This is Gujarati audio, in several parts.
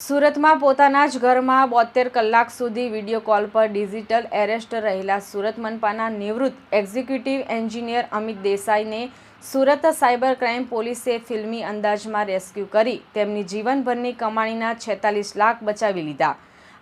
સુરતમાં પોતાના જ ઘરમાં બોતેર કલાક સુધી વીડિયો કોલ પર ડિજિટલ એરેસ્ટ રહેલા સુરત મનપાના નિવૃત્ત એક્ઝિક્યુટિવ એન્જિનિયર અમિત દેસાઈને સુરત સાયબર ક્રાઇમ પોલીસે ફિલ્મી અંદાજમાં રેસ્ક્યુ કરી તેમની જીવનભરની કમાણીના છેતાલીસ લાખ બચાવી લીધા.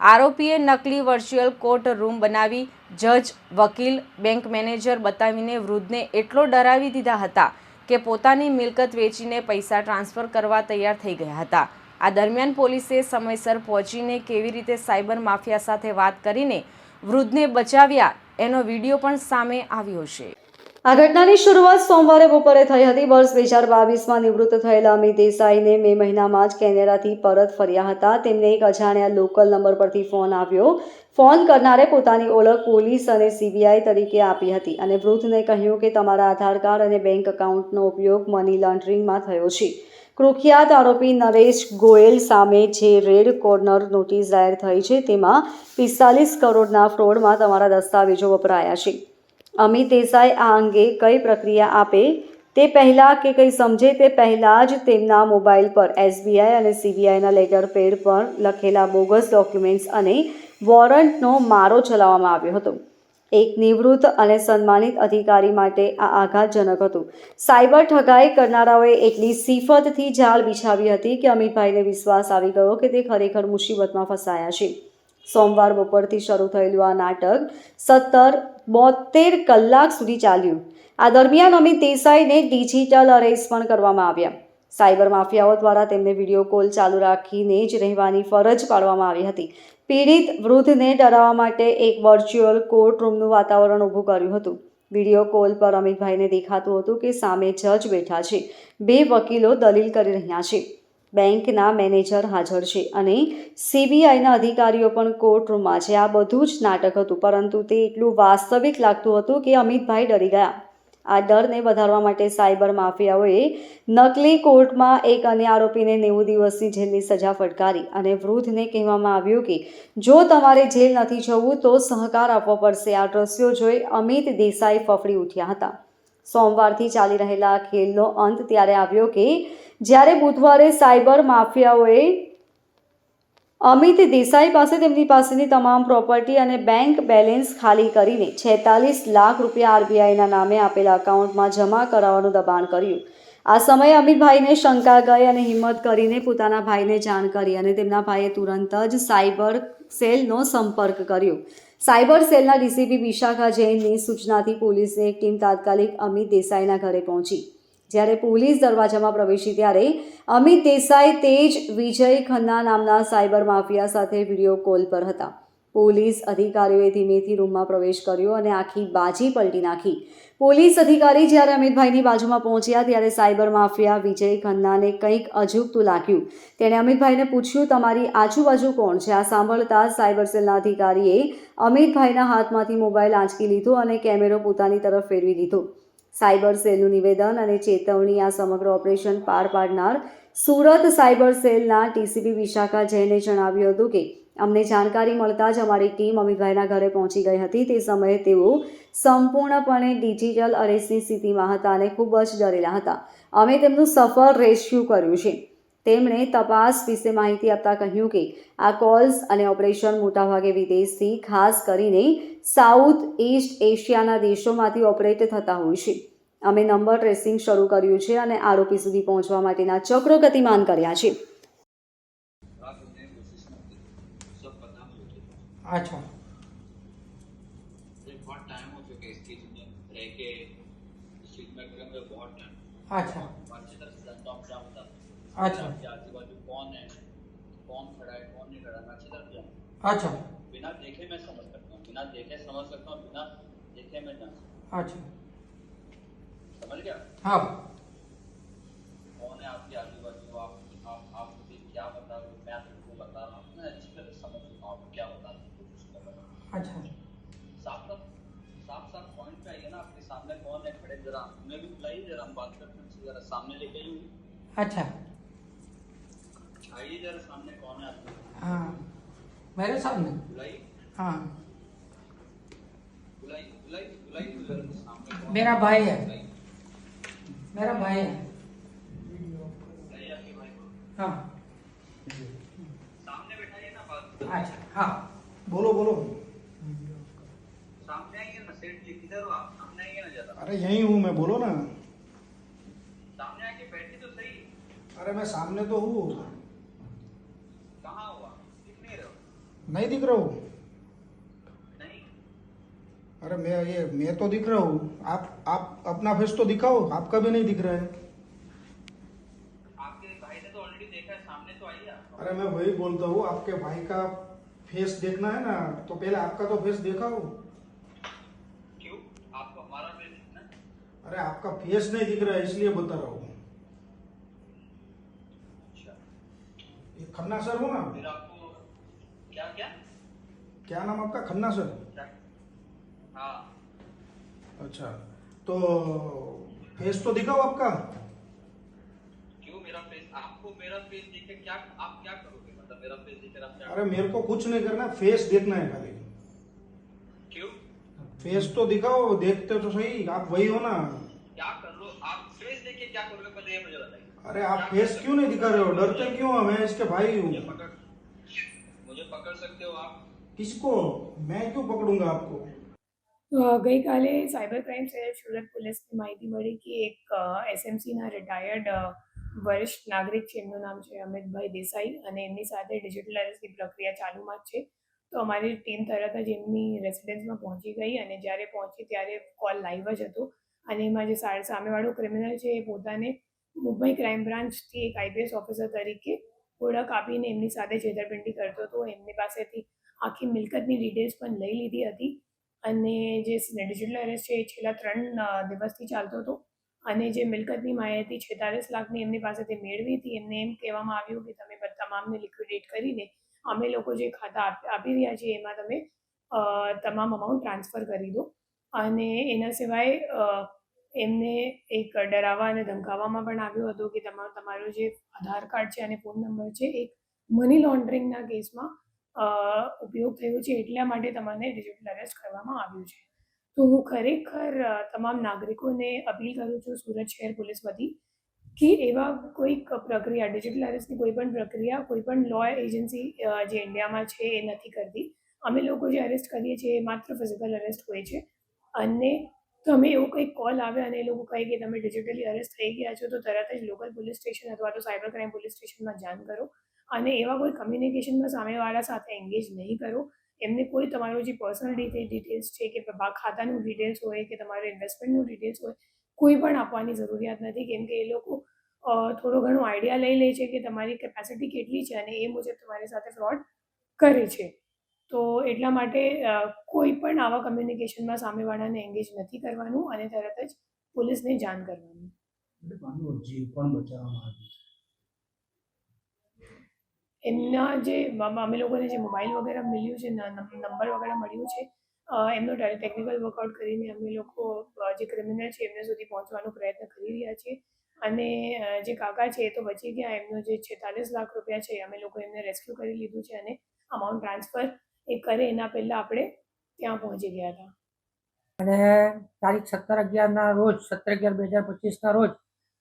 આરોપીએ નકલી વર્ચ્યુઅલ કોર્ટ રૂમ બનાવી, જજ, વકીલ, બેંક મેનેજર બતાવીને વૃદ્ધને એટલો ડરાવી દીધા હતા કે પોતાની મિલકત વેચીને પૈસા ટ્રાન્સફર કરવા તૈયાર થઈ ગયા હતા. આ દરમિયાન પોલીસે સમયસર પહોંચીને કેવી રીતે સાયબર માફિયા સાથે વાત કરીને વૃદ્ધને બચાવ્યા એનો વીડિયો પણ સામે આવ્યો છે. આ ઘટનાની શરૂઆત સોમવારે બપોરે થઈ હતી. વર્ષ બે હજાર બાવીસમાં નિવૃત્ત થયેલા અમિત દેસાઈને મે મહિનામાં જ કેનેડાથી પરત ફર્યા હતા. તેમને એક અજાણ્યા લોકલ નંબર પરથી ફોન આવ્યો. ફોન કરનારે પોતાની ઓળખ પોલીસ અને સીબીઆઈ તરીકે આપી હતી અને વૃદ્ધને કહ્યું કે તમારા આધાર કાર્ડ અને બેંક એકાઉન્ટનો ઉપયોગ મની લોન્ડરિંગમાં થયો છે. કુખ્યાત આરોપી નરેશ ગોયલ સામે જે રેડ કોર્નર નોટિસ જાહેર થઈ છે, તેમાં પિસ્તાલીસ કરોડના ફ્રોડમાં તમારા દસ્તાવેજો વપરાયા છે. અમિત દેસાઈ આ અંગે કઈ પ્રક્રિયા આપે તે પહેલાં કે કંઈ સમજે તે પહેલાં જ તેમના મોબાઈલ પર એસબીઆઈ અને સીબીઆઈના લેટર પેડ પર લખેલા બોગસ ડોક્યુમેન્ટ્સ અને વોરંટનો મારો ચલાવવામાં આવ્યો હતો. એક નિવૃત્ત અને સન્માનિત અધિકારી માટે આ આઘાતજનક હતું. સાયબર ઠગાઈ કરનારાઓએ એટલી સિફતથી જાળ બિછાવી હતી કે અમિતભાઈને વિશ્વાસ આવી ગયો કે તે ખરેખર મુસીબતમાં ફસાયા છે. સોમવાર બપોરથી શરૂ થયેલું આ નાટક સત્તર બોતેર કલાક સુધી ચાલ્યું. આ દરમિયાન અમિત દેસાઈને ડિજિટલ અરેસ્ટ પણ કરવામાં આવ્યા. સાયબર માફિયાઓ દ્વારા તેમને વીડિયો કોલ ચાલુ રાખીને જ રહેવાની ફરજ પાડવામાં આવી હતી. પીડિત વૃદ્ધને ડરાવવા માટે એક વર્ચ્યુઅલ કોર્ટ રૂમનું વાતાવરણ ઊભું કર્યું હતું. વીડિયો કોલ પર અમિતભાઈને દેખાતું હતું કે સામે જજ બેઠા છે. બે વકીલો દલીલ કરી રહ્યા છે. બેંકના મેનેજર હાજર છે અને સીબીઆઈના અધિકારીઓ પણ કોર્ટ રૂમમાં છે. આ બધું જ નાટક હતું, પરંતુ તે એટલું વાસ્તવિક લાગતું હતું કે અમિતભાઈ ડરી ગયા. આ ડરને વધારવા માટે સાયબર માફિયાઓએ નકલી કોર્ટમાં એક અન્ય આરોપીને નેવું દિવસની જેલની સજા ફટકારી અને વૃદ્ધને કહેવામાં આવ્યું કે, જો તમારે જેલ નથી જવું તો સહકાર આપવો પડશે. આ દ્રશ્યો જોઈ અમિત દેસાઈ ફફડી ઉઠ્યા હતા. સોમવારથી ચાલી રહેલા ખેલનો અંત ત્યારે આવ્યો કે, જ્યારે બુધવારે સાયબર માફિયાઓએ અમિત દેસાઈ પાસે તેમની પાસેની તમામ પ્રોપર્ટી અને બેંક બેલેન્સ ખાલી કરીને છેતાલીસ લાખ રૂપિયા આરબીઆઈના નામે આપેલા એકાઉન્ટમાં જમા કરાવવાનું દબાણ કર્યું. આ સમયે અમિતભાઈને શંકા ગઈ અને હિંમત કરીને પોતાના ભાઈને જાણ કરી અને તેમના ભાઈએ તુરંત જ સાયબર સેલનો સંપર્ક કર્યો. સાયબર સેલના ડીસીપી વિશાખા જૈનની સૂચનાથી પોલીસની એક ટીમ તાત્કાલિક અમિત દેસાઈના ઘરે પહોંચી. જ્યારે પોલીસ દરવાજામાં પ્રવેશી ત્યારે અમિત દેસાઈ તેજ વિજય ખન્ના નામના સાયબર માફિયા સાથે વીડિયો કોલ પર હતા. પોલીસ અધિકારીઓએ ધીમેથી રૂમમાં પ્રવેશ કર્યો અને આખી બાજી પલટી નાખી. પોલીસ અધિકારી જ્યારે અમિતભાઈની બાજુમાં પહોંચ્યા ત્યારે સાયબર માફિયા વિજય ખન્નાને કંઈક અજુગતું લાગ્યું. તેણે અમિતભાઈને પૂછ્યું, તમારી આજુબાજુ કોણ છે? આ સાંભળતા જ સાયબર સેલના અધિકારીએ અમિતભાઈના હાથમાંથી મોબાઈલ આંચકી લીધો અને કેમેરો પોતાની તરફ ફેરવી દીધો. સાયબર સેલનું નિવેદન અને ચેતવણી આ સમગ્ર ઓપરેશન પાર પાડનાર સુરત સાયબર સેલના ટીસીપી વિશાખા જૈને જણાવ્યું હતું કે, અમને જાણકારી મળતા જ અમારી ટીમ અમિતભાઈના ઘરે પહોંચી ગઈ હતી. તે સમયે તેઓ સંપૂર્ણપણે ડિજિટલ અરેસ્ટની સ્થિતિમાં હતા અને ખૂબ જ ડરેલા હતા. અમે તેમનું સફળ રેસ્ક્યુ કર્યું છે. તેમણે તપાસ વિશે માહિતી આપતા કહ્યું કે, આ કોલ્સ અને ઓપરેશન મોટાભાગે વિદેશથી, ખાસ કરીને સાઉથ ઈસ્ટ એશિયાના દેશોમાંથી ઓપરેટ થતા હોય છે અમે નંબર ટ્રેસિંગ શરૂ કર્યું છે અને આરોપી સુધી પહોંચવા માટેના ચક્રો ગતિમાન કર્યા છે अच्छा मुझे बहुत टाइम हो चुका है इस चीज में रह के इस चीज में करे मुझे बहुत टाइम अच्छा अच्छी तरह से जानता हूँ क्या होता है अच्छा कि आजू बाजू कौन है कौन खड़ा है कौन नहीं खड़ा है मैं अच्छी तरह से जानता अच्छा हूँ बिना देखे मैं समझ सकता हूँ बिना देखे समझ सकता हूँ बिना देखे मैं जान सकता अच्छा हूँ समझ गया? हाँ। कौन है आपके आजू बाजू आप आप आप मुझे क्या बता रहे हो? मैं आपको बता रहा हूँ। मैं अच्छी तरह समझ सकता हूँ क्या कर रहा हूँ अच्छा। साफ़ साफ़ साफ़ साफ़ पॉइंट पे आइए ना आपके सामने कौन है खड़े? जरा हमें भी बुलाइए जरा हम बात करते हैं जरा सामने लेके आइए। अच्छा। आइए जरा सामने कौन है आपके? हाँ। मेरे सामने? बुलाइए हाँ बुलाइए बुलाइए बुलाइए जरा सामने कौन मेरा भाई है। मेरा भाई है। हाँ। अच्छा हाँ। बोलो बोलो। सामने आइए ना सेठ जी किधर हो आप? सामने आइए ना जरा अरे यही हूँ मैं बोलो ना। सामने आके बैठे तो सही। अरे मैं सामने तो हूँ। कहाँ हुआ दिख नहीं रहे नहीं दिख रहा हूँ। अरे मैं ये मैं तो दिख रहा हूँ। आप आप अपना फेस तो दिखाओ आपका भी नहीं दिख रहा है। आपके भाई ने तो ऑलरेडी देखा है सामने तो आइए आप अरे मैं वही बोलता हूँ आपके भाई का फेस देखना है ना तो पहले आपका तो फेस दिखाओ। क्यों? आपको हमारा फेस दिखना अरे आपका फेस नहीं दिख रहा है इसलिए बता रहा हूँ। अच्छा। खन्ना सर हो ना? फिर आपको क्या क्या? क्या नाम आपका? खन्ना सर। क्या? हाँ। अच्छा तो फेस तो दिखाओ आपका। क्यों मेरा फेस? आपको मेरा फेस देख के क्या आप क्या करोगे? मतलब मेरा फेस देख आप क्या अरे मेरे को कुछ नहीं करना फेस देखना है खाली। क्यों? फेस तो दिखाओ देखते तो सही आप वही हो ना। क्या कर लो आप फेस देख के क्या करोगे? पहले ये मुझे बताइए। अरे आप फेस क्यों नहीं दिखा रहे हो? डरते क्यों? हो मैं इसके भाई हूँ। मुझे पकड़ सकते हो आप? किसको? मैं क्यों पकड़ूँगा आपको? ગઈકાલે સાયબર ક્રાઇમ સેલ સુરત પોલીસને માહિતી મળી કે એક એસએમસીના રિટાયર્ડ વરિષ્ઠ નાગરિક છે એમનું નામ છે અમિતભાઈ દેસાઈ અને એમની સાથે ડિજિટલ અરેસ્ટની પ્રક્રિયા ચાલુમાં જ છે તો અમારી ટીમ તરત જ એમની રેસિડેન્સમાં પહોંચી ગઈ અને જ્યારે પહોંચી ત્યારે કોલ લાઈવ જ હતો અને એમાં જે સામેવાળો ક્રિમિનલ છે એ પોતાને મુંબઈ ક્રાઇમ બ્રાન્ચથી એક આઈપીએસ ઓફિસર તરીકે ઓળખ આપીને એમની સાથે છેતરપિંડી કરતો હતો એમની પાસેથી આખી મિલકતની ડિટેલ્સ પણ લઈ લીધી હતી અને જે ડિજિટલ અરેસ્ટ છે એ છેલ્લા ત્રણ દિવસથી ચાલતો હતો. અને જે મિલકતની માહિતી છેતાલીસ લાખની એમની પાસેથી મેળવી હતી, એમને એમ કહેવામાં આવ્યું કે તમે તમામને લિક્વિડેટ કરીને અમે લોકો જે ખાતા આપી રહ્યા છીએ, એમાં તમે તમામ અમાઉન્ટ ટ્રાન્સફર કરી દો. અને એના સિવાય એમને એક ડરાવવા અને ધમકાવવામાં પણ આવ્યું હતું કે તમારો તમારો જે આધાર કાર્ડ છે અને ફોન નંબર છે એક મની લોન્ડરિંગના કેસમાં ઉપયોગ થયો છે એટલા માટે તમને ડિજિટલ અરેસ્ટ કરવામાં આવ્યું છે. તો હું ખરેખર તમામ નાગરિકોને અપીલ કરું છું સુરત શહેર પોલીસ વતી કે એવા કોઈક પ્રક્રિયા ડિજિટલ અરેસ્ટની કોઈ પણ પ્રક્રિયા કોઈ પણ લો એજન્સી જે ઇન્ડિયામાં છે એ નથી કરતી. અમે લોકો જે અરેસ્ટ કરીએ છીએ એ માત્ર ફિઝિકલ અરેસ્ટ હોય છે. અને તમે એવો કંઈક કોલ આવે અને એ લોકો કહે કે તમે ડિજિટલી અરેસ્ટ થઈ ગયા છો, તો તરત જ લોકલ પોલીસ સ્ટેશન અથવા તો સાયબર ક્રાઇમ પોલીસ સ્ટેશનમાં જાણ કરો. અને એવા કોઈ કમ્યુનિકેશનમાં સામેવાળા સાથે એન્ગેજ નહીં કરો. એમને કોઈ તમારું જે પર્સનલ ડિટેલ્સ છે કે ખાતાનું ડિટેલ્સ હોય કે તમારું ઇન્વેસ્ટમેન્ટનું ડિટેલ્સ હોય, કોઈ પણ આપવાની જરૂરિયાત નથી. કેમ કે એ લોકો થોડો ઘણો આઈડિયા લઈ લે છે કે તમારી કેપેસિટી કેટલી છે અને એ મુજબ તમારી સાથે ફ્રોડ કરે છે. તો એટલા માટે કોઈ પણ આવા કમ્યુનિકેશનમાં સામેવાળાને એન્ગેજ નથી કરવાનું અને તરત જ પોલીસને જાણ કરવાનું. પણ બચાવવામાં આવ્યો એમના જે અમે લોકોને જે મોબાઈલ વગેરે મળ્યું છે નંબર વગેરે મળ્યું છે એમનો ટેકનિકલ વર્કઆઉટ કરીને અમે લોકો જે ક્રિમિનલ છે, એમને સુધી પહોંચવાનો પ્રયત્ન કરી રહ્યા છીએ. અને જે કાકા છે એ તો બચી ગયા, એમનો જે છેતાલીસ લાખ રૂપિયા છે, અમે લોકો એમને રેસ્ક્યુ કરી લીધું છે અને અમાઉન્ટ ટ્રાન્સફર એ કરે, એના પહેલાં આપણે ત્યાં પહોંચી ગયા હતા. અને તારીખ સત્તર અગિયારના રોજ, સત્તર અગિયાર બે હજાર પચીસના રોજ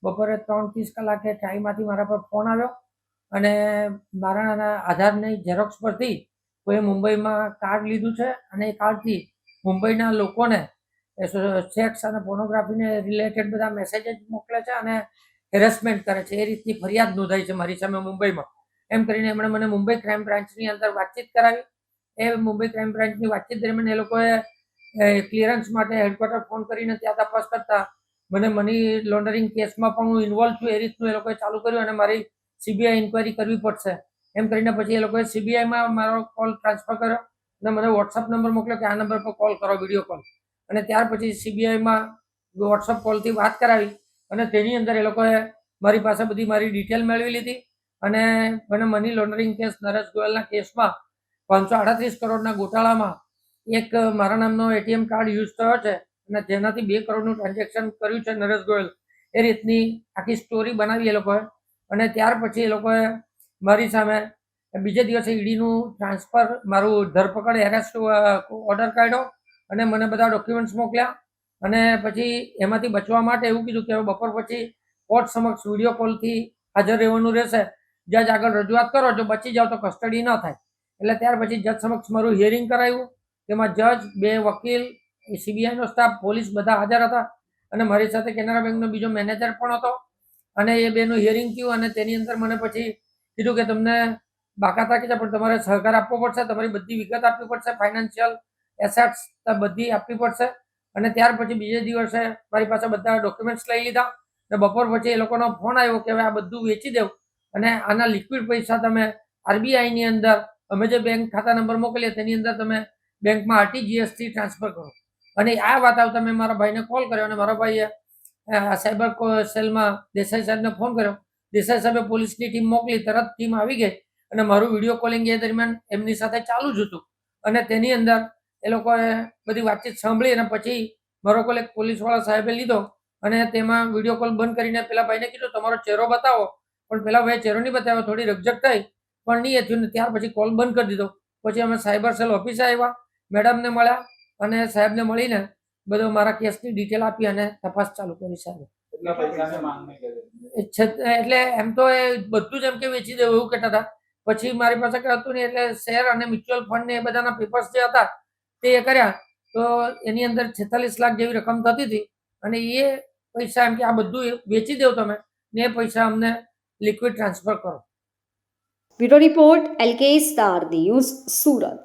બપોરે ત્રણ ત્રીસ કલાકે ટાઈમમાંથી મારા પર ફોન આવ્યો. અને મારા આધારની ઝેરોક્ષ પરથી કોઈ મુંબઈમાં કાર્ડ લીધું છે અને એ કાર્ડથી મુંબઈના લોકોને સેક્સ અને પોર્નોગ્રાફીને રિલેટેડ બધા મેસેજીસ મોકલે છે અને હેરેસમેન્ટ કરે છે. એ રીતની ફરિયાદ નોંધાઈ છે મારી સામે મુંબઈમાં. એમ કરીને એમણે મને મુંબઈ ક્રાઇમ બ્રાન્ચની અંદર વાતચીત કરાવી. એ મુંબઈ ક્રાઇમ બ્રાન્ચની વાતચીત દરમિયાન એ લોકોએ ક્લિયરન્સ માટે હેડક્વાર્ટર ફોન કરીને ત્યાં તપાસ કરતા મને મની લોન્ડરિંગ કેસમાં પણ હું ઇન્વોલ્વ છું. એ રીતનું એ લોકોએ ચાલુ કર્યું અને મારી સીબીઆઈ ઇન્કવાયરી કરવી પડશે. એમ કરીને પછી એ લોકોએ સીબીઆઈમાં મારો કોલ ટ્રાન્સફર કર્યો અને મને વોટ્સઅપ નંબર મોકલ્યો કે આ નંબર પર કોલ કરો વીડિયો કોલ અને ત્યાર પછી સીબીઆઈમાં વોટ્સઅપ કોલથી વાત કરાવી અને તેની અંદર એ લોકોએ મારી પાસે બધી મારી ડિટેલ મેળવી લીધી અને મને મની લોન્ડરિંગ કેસ નરેશ ગોયલના કેસમાં પાંચસો આડત્રીસ કરોડના ગોટાળામાં એક મારા નામનો એટીએમ કાર્ડ યુઝ થયો છે અને જેનાથી બે કરોડનું ટ્રાન્ઝેક્શન કર્યું છે નરેશ ગોયલ. એ રીતની આખી સ્ટોરી બનાવી એ લોકોએ. અને ત્યાર પછી એ લોકોએ મારી સામે બીજે દિવસે ઈડીનું ટ્રાન્સફર મારું ધરપકડ એરેસ્ટ ઓર્ડર કાઢ્યો અને મને બધા ડોક્યુમેન્ટ્સ મોકલ્યા. અને પછી એમાંથી બચવા માટે એવું કીધું કે બપોર પછી કોર્ટ સમક્ષ વીડિયો કોલથી હાજર રહેવાનું રહેશે. જજ આગળ રજૂઆત કરો, જો બચી જાઓ તો કસ્ટડી ન થાય. એટલે ત્યાર પછી જજ સમક્ષ મારું હિયરિંગ કરાયું, તેમાં જજ, બે વકીલ સીબીઆઈનો સ્ટાફ પોલીસ બધા હાજર હતા. અને મારી સાથે કેનરા બેંકનો બીજો મેનેજર પણ હતો. અને એ બેનું હિયરિંગ થયું અને તેની અંદર મને પછી કીધું કે તમને બાકાત રાખી છે, પણ તમારે સહકાર આપવો પડશે, તમારી બધી વિગત આપવી પડશે ફાઇનાન્શિયલ એસેટ્સ બધી આપવી પડશે. અને ત્યાર પછી બીજે દિવસે મારી પાસે બધા ડોક્યુમેન્ટ્સ લઈ લીધા અને બપોર પછી એ લોકોનો ફોન આવ્યો કે હવે આ બધું વેચી દેવું. અને આના લિક્વિડ પૈસા તમે આરબીઆઈની અંદર, અમે જે બેંક ખાતા નંબર મોકલીએ તેની અંદર તમે બેંકમાં આરટીજીએસથી ટ્રાન્સફર કરો. અને આ વાત આવતા મેં મારા ભાઈને કોલ કર્યો અને મારા ભાઈએ સાયબર સેલમાં દેસાઈ સાહેબને ફોન કર્યો. દેસાઈ સાહેબે પોલીસની ટીમ મોકલી, તરત ટીમ આવી ગઈ અને મારું વીડિયો કોલિંગ એ દરમિયાન એમની સાથે ચાલુ જ હતું. અને તેની અંદર એ લોકોએ બધી વાતચીત સાંભળી અને પછી મારો કોલ એક પોલીસવાળા સાહેબે લીધો અને તેમાં વીડિયો કોલ બંધ કરીને પેલા ભાઈને કીધું, તમારો ચહેરો બતાવો. પણ પેલા ભાઈ ચહેરો નહીં બતાવ્યો, થોડી રકઝક થઈ, પણ નહીં થયું ને ત્યાર પછી કોલ બંધ કરી દીધો. પછી અમે સાયબર સેલ ઓફિસે આવ્યા, મેડમને મળ્યા અને સાહેબને મળીને બધો મારા કેસની ડિટેલ આપી અને તપાસ ચાલુ કરી સાહેબ. એટલે એમ તો એ બધું જ એમ કે વેચી દેવું એવું કહેતા હતા. પછી મારી પાસે કઈ હતું નહીં એટલે શેર અને મ્યુચ્યુઅલ ફંડ ને એ બધાના પેપર્સ જે હતા તે કર્યા. તો એની અંદર છેતાલીસ લાખ જેવી રકમ થતી હતી અને એ પૈસા એમ કે આ બધું વેચી દેવ તમે ને એ પૈસા અમને લિક્વિડ ટ્રાન્સફર કરો. Bureau report LK star news Surat.